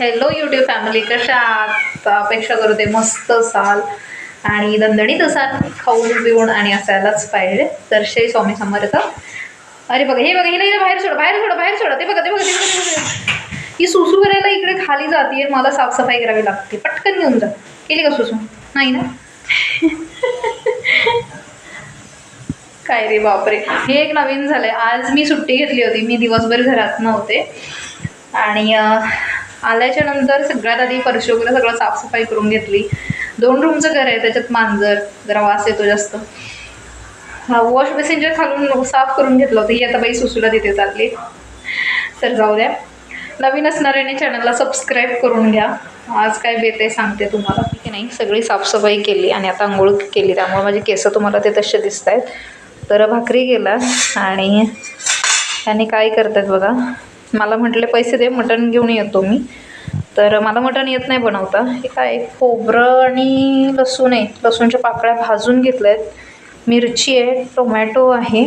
Hello YouTube family कशा आहात? अपेक्षा करते मस्त असाल. आणि दणदणीत असाल खाऊन पिऊन आणि असायलाच पाहिजे. तर श्री स्वामी समर्थ. अरे बघा हे बघा हिला हिला बाहेर सोडा बाहेर सोडा बाहेर सोडा. ते बघा ते बघा ते बघा, ही सुसू करायला इकडे खाली जाते मला साफसफाई करावी लागते. पटकन घेऊन जा. केली का सुसू? नाही ना? काय रे बापरे. हे एक नवीन झालंय. आज मी सुट्टी घेतली होती. मी दिवसभर घरात नव्हते. आणि आल्याच्यानंतर सगळ्यात आधी फरशी वगैरे सगळं साफसफाई करून घेतली. दोन रूमचं घर आहे त्याच्यात मांजर जरा वास येतो जास्त. हा वॉश बेसिनच्या खालून साफ करून घेतलं होतं. ही आता बाई सुसूला तिथे चालली. तर जाऊ द्या. नवीन असणाऱ्याने चॅनलला सबस्क्राईब करून घ्या. आज काय बेत आहे सांगते तुम्हाला. ठीक आहे नाही सगळी साफसफाई केली आणि आता आंघोळ केली. त्यामुळे माझे केस तुम्हाला ते तसे दिसत आहेत तर भाकरी गेला आणि त्यांनी काय करतात बघा. मला म्हटले पैसे दे मटण घेऊन येतो मी. तर मला मटण येत नाही बनवता. हे काय खोबरं आणि लसूण आहे. लसूणच्या पाकळ्या भाजून घेतल्या आहेत मिरची आहे टोमॅटो आहे.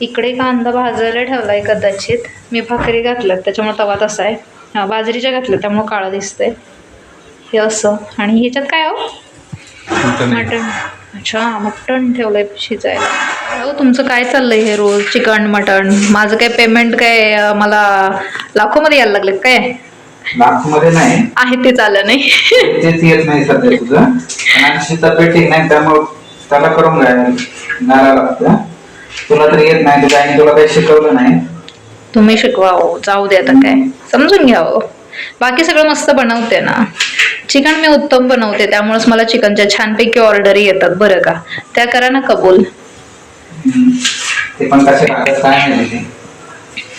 इकडे कांदा भाजायला ठेवला आहे कदाचित. मी भाकरी घातल्यात त्याच्यामुळे तवा तसा आहे. हा, बाजरीच्या घातल्या त्यामुळं काळं दिसतंय. हे असं. आणि ह्याच्यात काय हो? मटण. अच्छा मटण ठेवलंय शिजायला. हो तुमचं काय चाललंय हे रोज चिकन मटण माझं काय पेमेंट काय अं, मला लाखोमध्ये यायला लागलेत काय? मध्ये नाही. आहे ते चाललं नाही. तेच येत नाही सध्या तुझं. आणि आमची तब्येत ठीक नाही त्यामुळे त्याला करून घ्यायला लागतं तुला तर येत नाही तुझ्या आईने तुला काही शिकवलं नाही. तुम्ही शिकवा हो जाऊ दे आता काय. समजून घ्या हो बाकी सगळं मस्त बनवते ना. चिकन मी उत्तम बनवते त्यामुळेच मला चिकनच्या छानपैकी ऑर्डरी येतात बरं का? त्या करा ना कबूल. ते पण कसे खातात काय नाही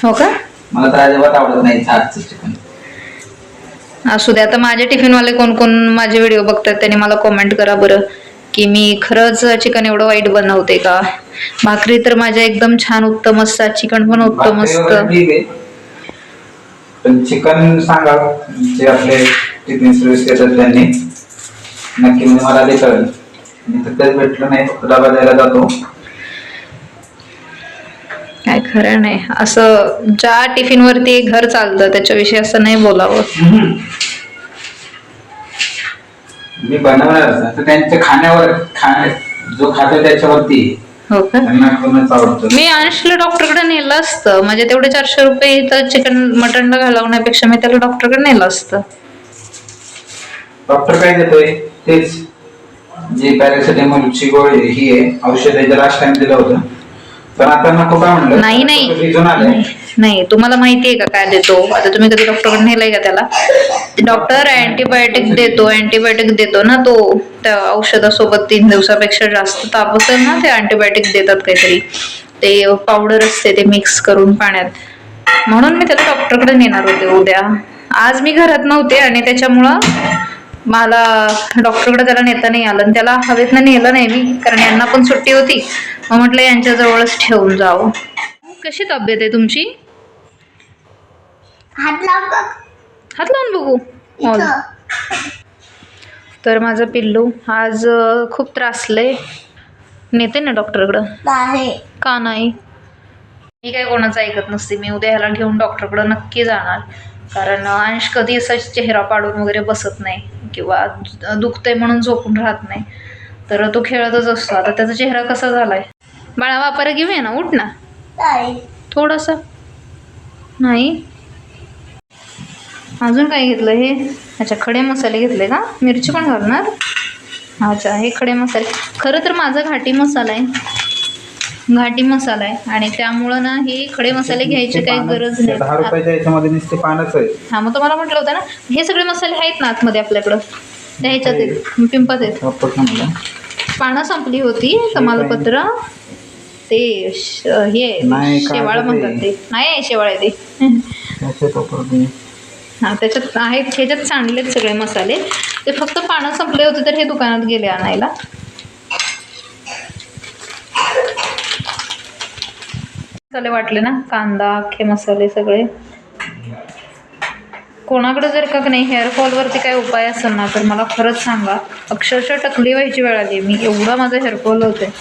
हो का? मला तर अजिबात आवडत नाही आजचं चिकन असू दे आता माझे टिफिनवाले कोण कोण माझे व्हिडिओ बघतात त्यांनी मला कमेंट करा बरं की मी खरंच चिकन एवढं वाईट बनवते का? भाकरी तर माझ्या एकदम छान उत्तम असतात चिकन पण उत्तम असतं. चिकन सांगा जे आपले टिफिन सर्व्हिस देतात त्यांनी. नक्की मला ते कळेल मी तर भेटलं नाही डबा द्यायला जातो. खरं नाही. असं ज्या टिफिनवरती घर चालतं त्याच्याविषयी असं नाही बोलावं. मी बनवणार त्यांच्या खाण्यावर खाण्या जो खातो त्याच्यावरती. हो मी अंशला डॉक्टरकडे नेलं असतं. म्हणजे तेवढे चारशे रुपये इथं चिकन मटनला घालवण्यापेक्षा मी त्याला डॉक्टरकडे नेलं असतं. डॉक्टर काय देतोय? तेच. जे पॅरासिटामॉलची गोळी ही आहे. औषध आहे लास्ट टाइम दिलं होतं. पण आता नको काय म्हणलं? नाही नाही, नाही तुम्हाला माहिती आहे का काय देतो? आता तुम्ही कधी डॉक्टरकडे नेलंय का त्याला? डॉक्टर अँटीबायोटिक देतो अँटीबायोटिक देतो ना तो. त्या औषधासोबत तीन दिवसापेक्षा जास्त ताप असेल ना ते अँटीबायोटिक देतात काहीतरी. ते पावडर असते ते मिक्स करून पाण्यात. म्हणून मी त्याला डॉक्टरकडे नेणार होते उद्या. आज मी घरात नव्हते आणि त्याच्यामुळं मला डॉक्टरकडे त्याला नेता नाही आलं. आणि त्याला हवेतनं नेलं नाही मी कारण यांना पण सुट्टी होती. मग म्हटलं यांच्याजवळच ठेवून जावं कशी तब्येत आहे तुमची? हात लाव बघ. हात लावून बघू? हो. इथं तर माझं पिल्लू आज अं, खूप त्रासलंय नेते ना डॉक्टरकडं? का नाही? मी काय कोणाचं ऐकत नसते. मी उद्या ह्याला घेऊन डॉक्टरकडं नक्की जाणार. कारण अंश कधी असा चेहरा पाडून वगैरे बसत नाही. किंवा दुखतंय म्हणून झोपून राहत नाही. तर तो खेळतच असतो. आता त्याचा चेहरा कसा झालाय? बाळा वापर घेऊया ना? उठ ना. नाही. थोडंसं. नाही? अजून काय घेतलं हे? अच्छा खडे मसाले घेतले का? मिरची पण घालणार? अच्छा हे खडे मसाले. खरं तर माझा घाटी मसाला आहे. घाटी मसाला आहे. आणि त्यामुळं ना हे खडे मसाले घ्यायची काही गरज दहा नाही. रुपयाच्या याच्यामध्ये नुसते पानच आहे हा मग तुम्हाला म्हटलं होतं ना हे सगळे मसाले आहेत ना आतमध्ये आपल्याकडं? त्या ह्याच्यात आहेत. पिंपात आहेत. पानं संपली होती तमालपत्र. ते श- हे नाही, शेवाळ म्हणतात. ते. नाही शेवाळ आहे ते. हा त्याच्यात आहेत ह्याच्यात सांडलेत सगळे मसाले. ते फक्त पानं संपले होते तर हे दुकानात गेले आणायला. मसाले वाटले ना? कांदा अख्खे मसाले सगळे. कोणाकडे जर का नाही हेअर फॉलवरती काय उपाय असेल ना तर मला खरंच सांगा. अक्षरशः टकली व्हायची वेळ आली मी एवढा माझा हेअरफॉल होते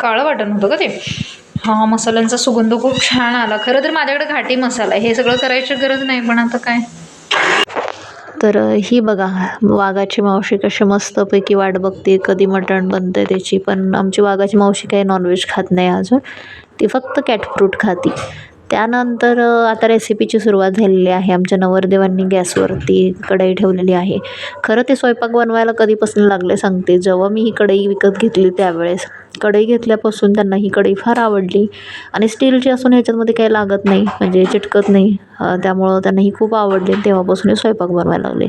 काळं वाटण होतं का ते? हा मसाल्यांचा सुगंध खूप छान आला. खरं तर माझ्याकडे घाटी मसाला हे सगळं करायची गरज नाही पण आता काय? तर ही बघा वाघाची मावशी कशी मस्तपैकी वाट बघते कधी मटण बनते त्याची. पण आमची वाघाची मावशी काही नॉनव्हेज खात नाही अजून. ती फक्त कॅटफ्रूट खाती. त्यानंतर आता रेसिपीची सुरुवात झालेली आहे. आमच्या नवरदेवांनी गॅसवरती कढई ठेवलेली आहे. खरं ते स्वयंपाक बनवायला कधीपासून लागले सांगते. जेव्हा मी ही कढई विकत घेतली त्यावेळेस कढई घेतल्यापासून त्यांना ही कढई फार आवडली. आणि स्टीलची असून ह्याच्यामध्ये काही लागत नाही म्हणजे चिटकत नाही. त्यामुळं त्यांना ही खूप आवडली तेव्हापासून स्वयंपाक बनवायला लागले.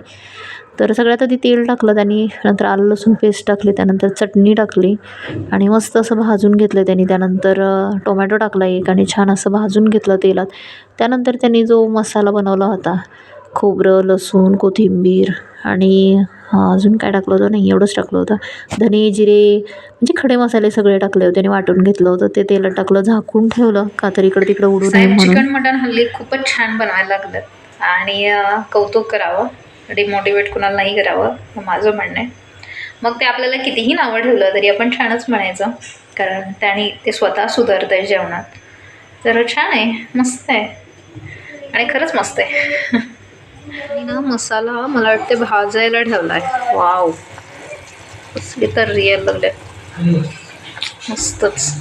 तर सगळ्यात आधी तेल टाकलं त्यांनी नंतर आलं लसूण पेस्ट टाकली त्यानंतर चटणी टाकली आणि मस्त असं भाजून घेतलं त्यांनी. त्यानंतर टोमॅटो टाकला एक आणि छान असं भाजून घेतलं तेलात. त्यानंतर त्यांनी जो मसाला बनवला होता खोबरं लसूण कोथिंबीर आणि अजून काय टाकलं होतं? नाही एवढंच टाकलं होतं. धने जिरे म्हणजे खडे मसाले सगळे टाकले होते. आणि वाटून घेतलं होतं. ते तेलात टाकलं झाकून ठेवलं. का तर इकडे तिकडे उडू नये साहेब म्हणून. चिकन मटण हल्ली खूपच छान बनवायला लागलं. आणि कौतुक करावं. डिमोटिवेट कुणाला नाही करावं माझं म्हणणं आहे. मग ते आपल्याला कितीही नावं ठेवलं तरी आपण छानच म्हणायचं कारण त्याने ते स्वतः सुधारत आहे जेवणात. तर छान आहे मस्त आहे. आणि खरंच मस्त आहे. आणि ना मसाला मला वाटते भाजायला ठेवला आहे वाव. कसली तर रियल लागले मस्तच.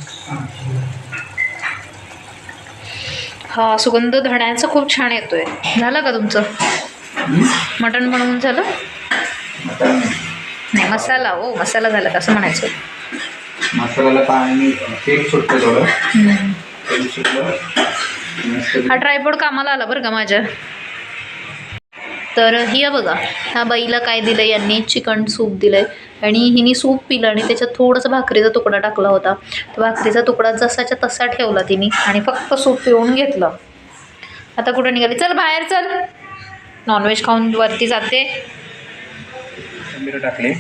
हा सुगंध धण्याचा खूप छान येतोय. झालं का तुमचं? मटण बनवून झालं? नाही मसाला हो मसाला झाला का? असं म्हणायचं. मसाल्याला पाणी तेल सुटतं थोडं. तेल सुटलं. मस्त हा ट्रायपॉड कामाला आला बरं का माझ्या? तर ही बघा ह्या बाईला काय दिलं यांनी चिकन सूप दिलंय. आणि हिने सूप पिलं आणि त्याच्यात थोडासा भाकरीचा तुकडा टाकला होता. तो भाकरीचा तुकडा जसाच्या तसा ठेवला तिने आणि फक्त सूप पिऊन घेतलं. आता कुठं निघाली? चल बाहेर चल. नॉनव्हेज खाऊन वरती जाते. टाकली.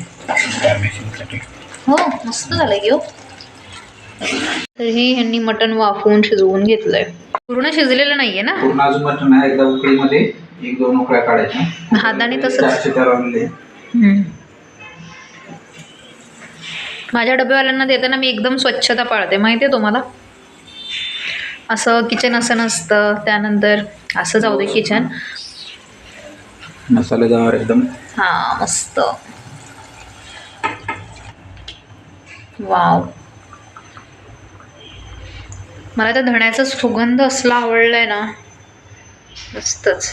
हो मस्त झालंय की हो. तर हे ह्यांनी मटण वाफवून शिजवून घेतलंय. पूर्ण शिजलेलं नाहीये ना? पूर्ण अजून मटण आहे एकदा उकळीमध्ये एक दोन उकळ्या काढायच्या. हाताने तसंच. माझ्या डबेवाल्यांना देताना मी एकदम स्वच्छता पाळते. माहिती आहे तुम्हाला? असं किचन असं नसतं. त्यानंतर असं जाऊ दे किचन मसालेदार एकदम. हां मस्त. वाव. मला त्या धण्याचा सुगंध असला आवडलाय ना मस्तच.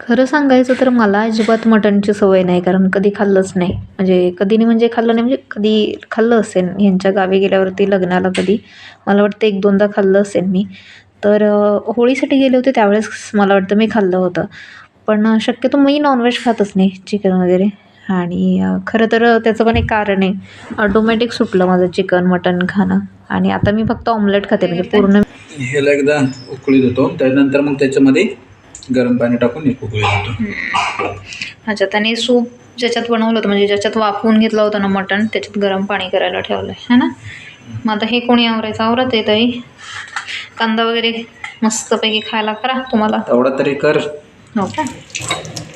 खरं सांगायचं तर मला अजिबात मटणची सवय नाही कारण कधी खाल्लंच नाही. म्हणजे कधी नाही म्हणजे खाल्लं नाही म्हणजे कधी खाल्लं असेल ह्यांच्या गावी गेल्यावरती लग्नाला कधी. मला वाटतं एक दोनदा खाल्लं असेल मी. तर होळीसाठी गेले होते त्यावेळेस मला वाटतं मी खाल्लं होतं. पण शक्यतो मी नॉनव्हेज खातच नाही चिकन वगैरे. आणि खरं तर त्याचं पण एक कारण आहे. ऑटोमॅटिक सुटलं माझं चिकन मटण खाणं. आणि आता मी फक्त ऑमलेट खाते म्हणजे पूर्ण ह्याला एकदा उकळी देतो. त्यानंतर मग त्याच्यामध्ये गरम पाणी टाकून एक उकळी देतो. अच्छा त्याने सूप ज्याच्यात बनवलं होतं म्हणजे ज्याच्यात वाफवून घेतलं होतं ना मटण त्याच्यात गरम पाणी करायला ठेवलं आहे है ना? मग आता हे कोणी आवरायचं? आवरत आहे ताई? कांदा वगैरे मस्तपैकी खायला करा तुम्हाला. तेवढा तरी कर. हो का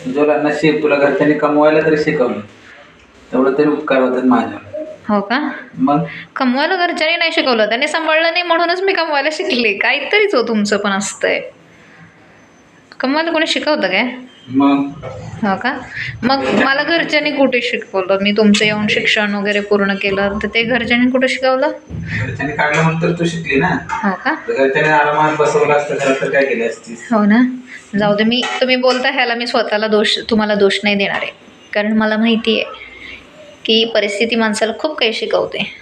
तुझ्या नशीब तुला घरच्यांनी कमवायला तरी शिकवलं. तेवढं तरी उपकार होतात माझ्यावर. हो का? मग? कमवायला घरच्यांनी नाही शिकवलं. त्याने सांभाळलं नाही म्हणूनच मी कमवायला शिकले. काहीतरीच हो तुमचं पण असतंय. कमवायला कोणी शिकवतं काय? मग? हो का? मग मला घरच्यांनी कुठे शिकवलं? मी तुमचं येऊन शिक्षण वगैरे पूर्ण केलं तर ते घरच्यांनी कुठे शिकवलं? घरच्यांनी काढलं म्हणून तर तू शिकली ना. हो का? तर घरच्यांनी आरामात बसवलं असतं घरात तर काय केली असतीस? हो ना? जाऊ दे मी तुम्ही बोलता ह्याला मी स्वतःला दोष तुम्हाला दोष नाही देणार आहे. कारण मला माहिती आहे की परिस्थिती माणसाला खूप काही शिकवते.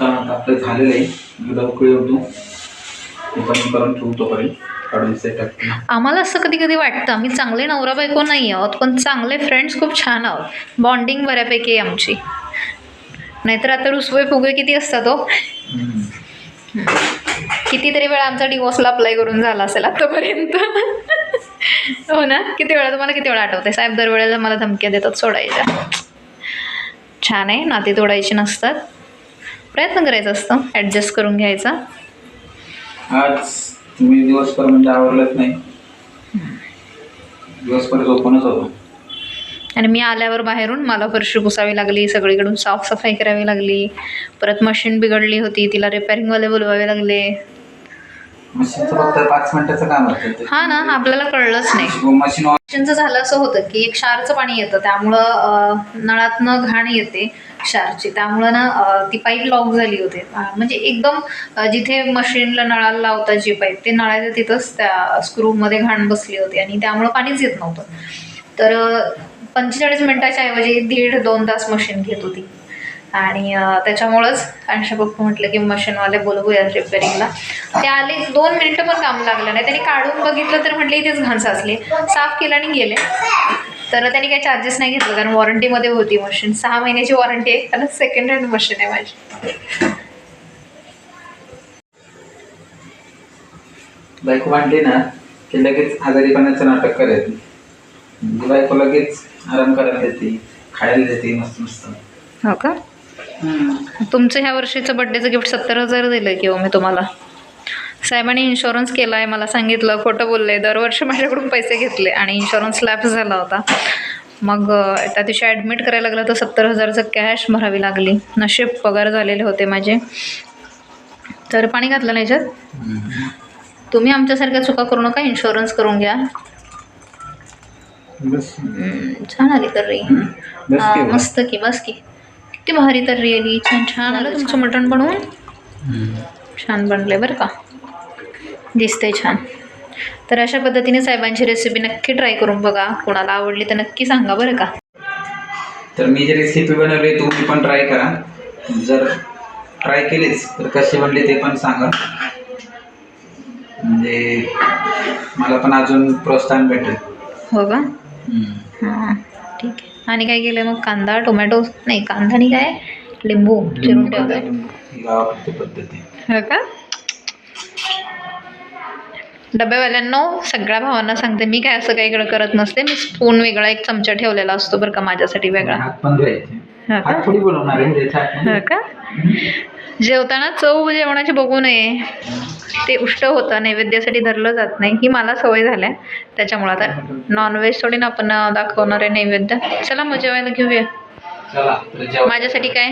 तर आता आपलं झालेलं आहे. पण करून ठेवतो पर्यंत आम्हाला असं कधी कधी वाटतं आम्ही चांगले नवरा बायको नाही आहोत पण चांगले फ्रेंड्स खूप छान आहोत. बॉन्डिंग बऱ्यापैकी आहे आमची. नाहीतर आता रुसवे फुगे किती असतात हो? कितीतरी वेळा आमचा डिवोर्सला अप्लाय करून झाला असेल आतापर्यंत. हो ना? किती वेळा? तुम्हाला किती वेळा आठवते साहेब दरवेळेला मला धमक्या देतात सोडायच्या. छान आहे नाती तोडायची नसतात. प्रयत्न करायचा असतं ॲडजस्ट करून घ्यायचा. तुम्ही दिवसभर म्हणजे आवडलंच नाही. दिवसभर झोपूनच होतो. आणि मी आल्यावर बाहेरून मला फरशी पुसावी लागली सगळीकडून साफसफाई करावी लागली. परत मशीन बिघडली होती तिला रिपेअरिंगवाले बोलवावे लागले. मशीनचं फक्त पाच मिनिटाचं काम होतं ते. हा ना आपल्याला कळलंच नाही. मशीन मशीनचं झालं असं होतं की एक क्षारचं पाणी येतं त्यामुळं नळातनं घाण येते क्षारची. त्यामुळं ना ती पाईप लॉक झाली होती. म्हणजे एकदम जिथे मशीनला नळाला लावतात जी पाईप ते नळाच्या तिथंच त्या स्क्रूमध्ये घाण बसली होती आणि त्यामुळं पाणीच येत नव्हतं. तर पंचेचाळीस मिनटाच्या ऐवजी दीड दोन तास मशीन घेत होती. आणि त्याच्यामुळंच आणशा पप्पा म्हटलं की मशीनवाले बोलवूया रिपेअरिंगला ते आले दोन मिनटं पण काम लागलं नाही. त्यांनी काढून बघितलं तर म्हटलं इथेच घाण साचली. साफ केलं आणि गेले. तर त्यांनी काही चार्जेस नाही घेतलं कारण वॉरंटीमध्ये होती मशीन सहा महिन्याची वॉरंटी आहे. कारण सेकंड हँड मशीन आहे माझी. बायको मांडली ना की लगेच आजारीपणाचं नाटक करायचं. म्हणजे बायको लगेच आराम करायला देते खायला देते मस्त मस्त. हो का? तुमचं ह्या वर्षीचं बड्डेचं गिफ्ट सत्तर हजार दिलं किंवा मी तुम्हाला. साहेबांनी इन्शुरन्स केला आहे मला सांगितलं खोटं बोलले. दरवर्षी माझ्याकडून पैसे घेतले आणि इन्शुरन्स लॅप्स झाला होता. मग त्या दिवशी ॲडमिट करायला लागलं तर सत्तर हजारचं कॅश भरावी लागली. नशीब पगार झालेले होते माझे. तर पाणी घातलं नाही याच्यात? तुम्ही आमच्यासारख्या चुका करू नका इन्शुरन्स करून घ्या. छान आली तर हा. मस्त की बस की. किती भारी तर आली छान छान आलं तुमचं मटण बनवून. छान बनले बरं का. दिसतंय छान. तर अशा पद्धतीने साहेबांची रेसिपी नक्की ट्राय करून बघा. कोणाला आवडली तर नक्की सांगा बरं का. तर मी जी रेसिपी बनवली तुम्ही पण ट्राय करा. जर ट्राय केलीच तर कशी बनली ते पण सांगा. म्हणजे मला पण अजून प्रोत्साहन भेटेल. हो का? हां ठीक आहे. आणि काय केलं मग? कांदा टोमॅटो नाही कांदा आणि काय? लिंबू चिरून ठेवलं ही का? डब्यावाल्यांनो सगळ्या भावांना सांगते मी काय असं काही इकडं करत नसते. मी स्पून वेगळा एक चमचा ठेवलेला असतो बरं का माझ्यासाठी वेगळा. हो हो का? जेवताना चव जेवणाची बघू नये. ते उष्ट होतं नैवेद्यासाठी धरलं जात नाही ही मला सवय झाल्या. त्याच्यामुळं आता नॉनव्हेज थोडी ना आपण दाखवणार आहे नैवेद्य. चला मग जेवायला घेऊया. माझ्यासाठी काय?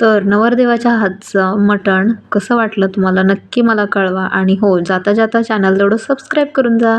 तर नवरदेवाच्या हातचं मटण कसं वाटलं तुम्हाला नक्की मला कळवा. आणि हो जाता जाता चॅनल तेवढं सबस्क्राईब करून जा.